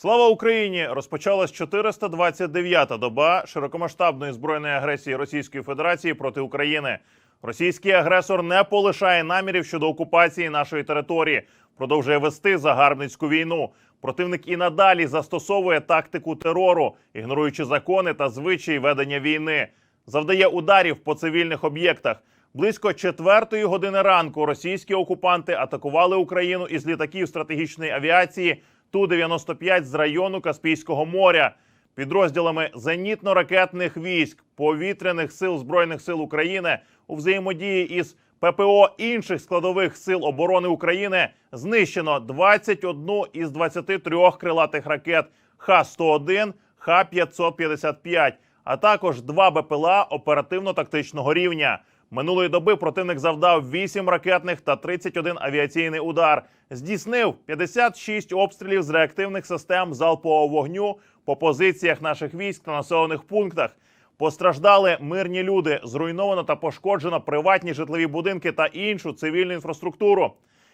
Слава Україні! Розпочалась 429-та доба широкомасштабної збройної агресії Російської Федерації проти України. Російський агресор не полишає намірів щодо окупації нашої території, продовжує вести загарбницьку війну. Противник і надалі застосовує тактику терору, ігноруючи закони та звичаї ведення війни, завдає ударів по цивільних об'єктах. Близько четвертої години ранку російські окупанти атакували Україну із літаків стратегічної авіації Ту-95 з району Каспійського моря. Підрозділами зенітно-ракетних військ, повітряних сил збройних сил України у взаємодії із ППО інших складових сил оборони України знищено 21 із 23 крилатих ракет Х-101, Х-555, а також два БПЛА оперативно-тактичного рівня. Минулої доби противник завдав 8 ракетних та 31 авіаційний удар. Здійснив 56 обстрілів з реактивних систем залпового вогню по позиціях наших військ та населених пунктах. Постраждали мирні люди, зруйновано та пошкоджено приватні житлові будинки та іншу цивільну інфраструктуру.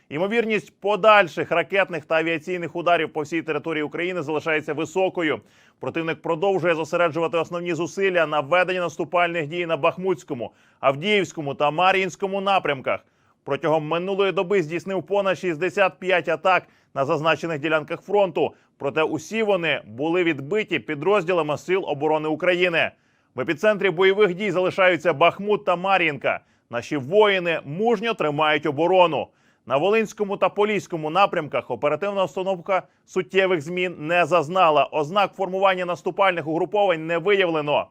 Ймовірність подальших ракетних та авіаційних ударів по всій території України залишається високою. Противник продовжує зосереджувати основні зусилля на веденні наступальних дій на Бахмутському, Авдіївському та Мар'їнському напрямках. Протягом минулої доби здійснив понад 65 атак на зазначених ділянках фронту. Проте усі вони були відбиті підрозділами Сил оборони України. В епіцентрі бойових дій залишаються Бахмут та Мар'їнка. Наші воїни мужньо тримають оборону. На Волинському та Поліському напрямках оперативна установка суттєвих змін не зазнала. Ознак формування наступальних угруповань не виявлено.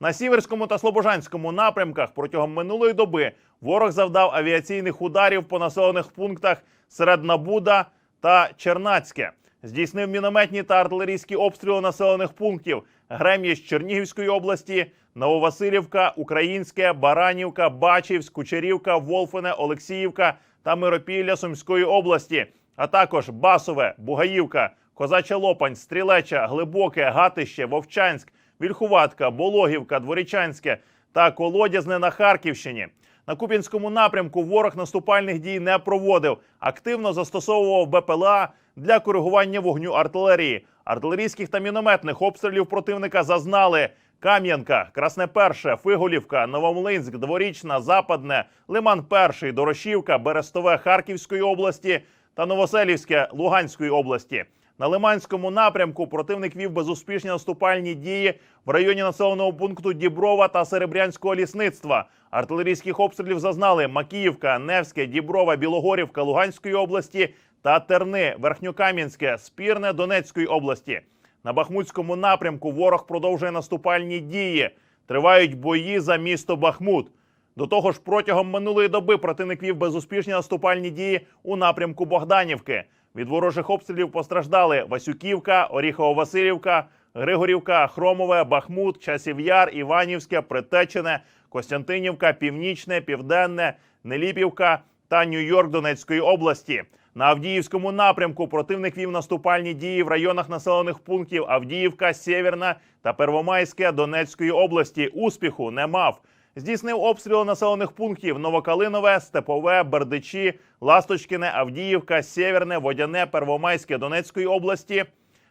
На Сіверському та Слобожанському напрямках протягом минулої доби ворог завдав авіаційних ударів по населених пунктах Середнабуда та Чернацьке. Здійснив мінометні та артилерійські обстріли населених пунктів Грем'яч Чернігівської області, Нововасилівка, Українське, Баранівка, Бачівськ, Кучерівка, Волфине, Олексіївка та Миропілля Сумської області, а також Басове, Бугаївка, Козача Лопань, Стрілеча, Глибоке, Гатище, Вовчанськ, Вільхуватка, Бологівка, Дворічанське та Колодязне на Харківщині. На Куп'янському напрямку ворог наступальних дій не проводив. Активно застосовував БПЛА для коригування вогню артилерії. Артилерійських та мінометних обстрілів противника зазнали Кам'янка, Красне Перше, Фиголівка, Новомлинськ, Дворічна, Западне, Лиман Перший, Дорошівка, Берестове Харківської області та Новоселівське Луганської області. На Лиманському напрямку противник вів безуспішні наступальні дії в районі населеного пункту Діброва та Серебрянського лісництва. Артилерійських обстрілів зазнали Макіївка, Невське, Діброва, Білогорівка Луганської області та Терни, Верхньокам'янське, Спірне Донецької області. На Бахмутському напрямку ворог продовжує наступальні дії. Тривають бої за місто Бахмут. До того ж, протягом минулої доби противник вів безуспішні наступальні дії у напрямку Богданівки. Від ворожих обстрілів постраждали Васюківка, Оріхово-Василівка, Григорівка, Хромове, Бахмут, Часів Яр, Іванівське, Притечене, Костянтинівка, Північне, Південне, Неліпівка та Нью-Йорк Донецької області. На Авдіївському напрямку противник вів наступальні дії в районах населених пунктів Авдіївка, Сєвєрна та Первомайське Донецької області. Успіху не мав. Здійснив обстріли населених пунктів Новокалинове, Степове, Бердичі, Ласточкине, Авдіївка, Сєвєрне, Водяне, Первомайське Донецької області.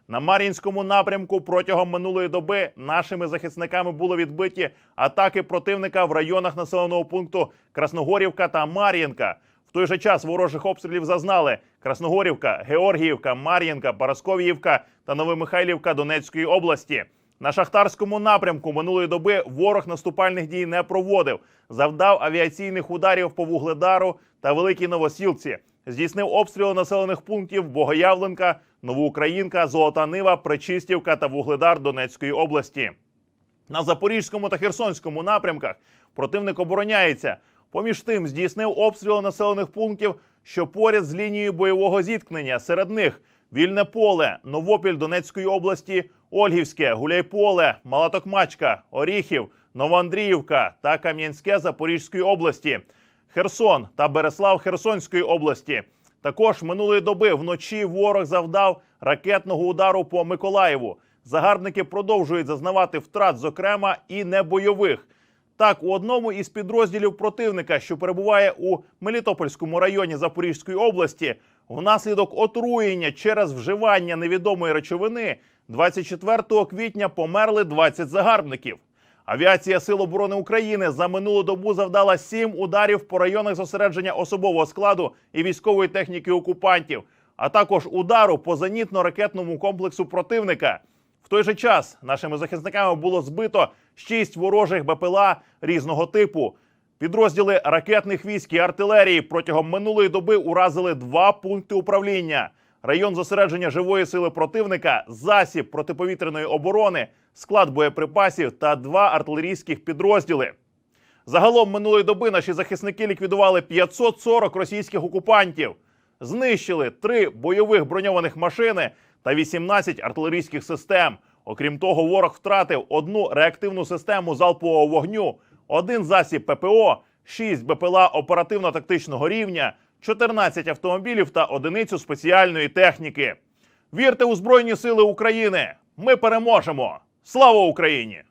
На Мар'їнському напрямку протягом минулої доби нашими захисниками були відбиті атаки противника в районах населеного пункту Красногорівка та Мар'їнка. В той же час ворожих обстрілів зазнали Красногорівка, Георгіївка, Мар'їнка, Парасковіївка та Новомихайлівка Донецької області. На шахтарському напрямку минулої доби ворог наступальних дій не проводив, завдав авіаційних ударів по Вугледару та Великій Новосілці. Здійснив обстріли населених пунктів Богоявленка, Новоукраїнка, Золота Нива, Пречистівка та Вугледар Донецької області. На Запорізькому та Херсонському напрямках противник обороняється. Поміж тим здійснив обстріли населених пунктів, що поряд з лінією бойового зіткнення. Серед них Вільне поле, Новопіль Донецької області, Ольгівське, Гуляйполе, Малатокмачка, Оріхів, Новоандріївка та Кам'янське Запорізької області, Херсон та Береслав Херсонської області. Також минулої доби вночі ворог завдав ракетного удару по Миколаєву. Загарбники продовжують зазнавати втрат, зокрема і небойових. Так, у одному із підрозділів противника, що перебуває у Мелітопольському районі Запорізької області, Внаслідок отруєння через вживання невідомої речовини 24 квітня померли 20 загарбників. Авіація Сил оборони України за минулу добу завдала сім ударів по районах зосередження особового складу і військової техніки окупантів, а також удару по зенітно-ракетному комплексу противника. Той же час нашими захисниками було збито шість ворожих БПЛА різного типу. Підрозділи ракетних військ і артилерії протягом минулої доби уразили два пункти управління. Район зосередження живої сили противника, засіб протиповітряної оборони, склад боєприпасів та два артилерійських підрозділи. Загалом минулої доби наші захисники ліквідували 540 російських окупантів, знищили три бойових броньованих машини та 18 артилерійських систем. Окрім того, ворог втратив одну реактивну систему залпового вогню, один засіб ППО, 6 БПЛА оперативно-тактичного рівня, 14 автомобілів та одиницю спеціальної техніки. Вірте у Збройні Сили України! Ми переможемо! Слава Україні!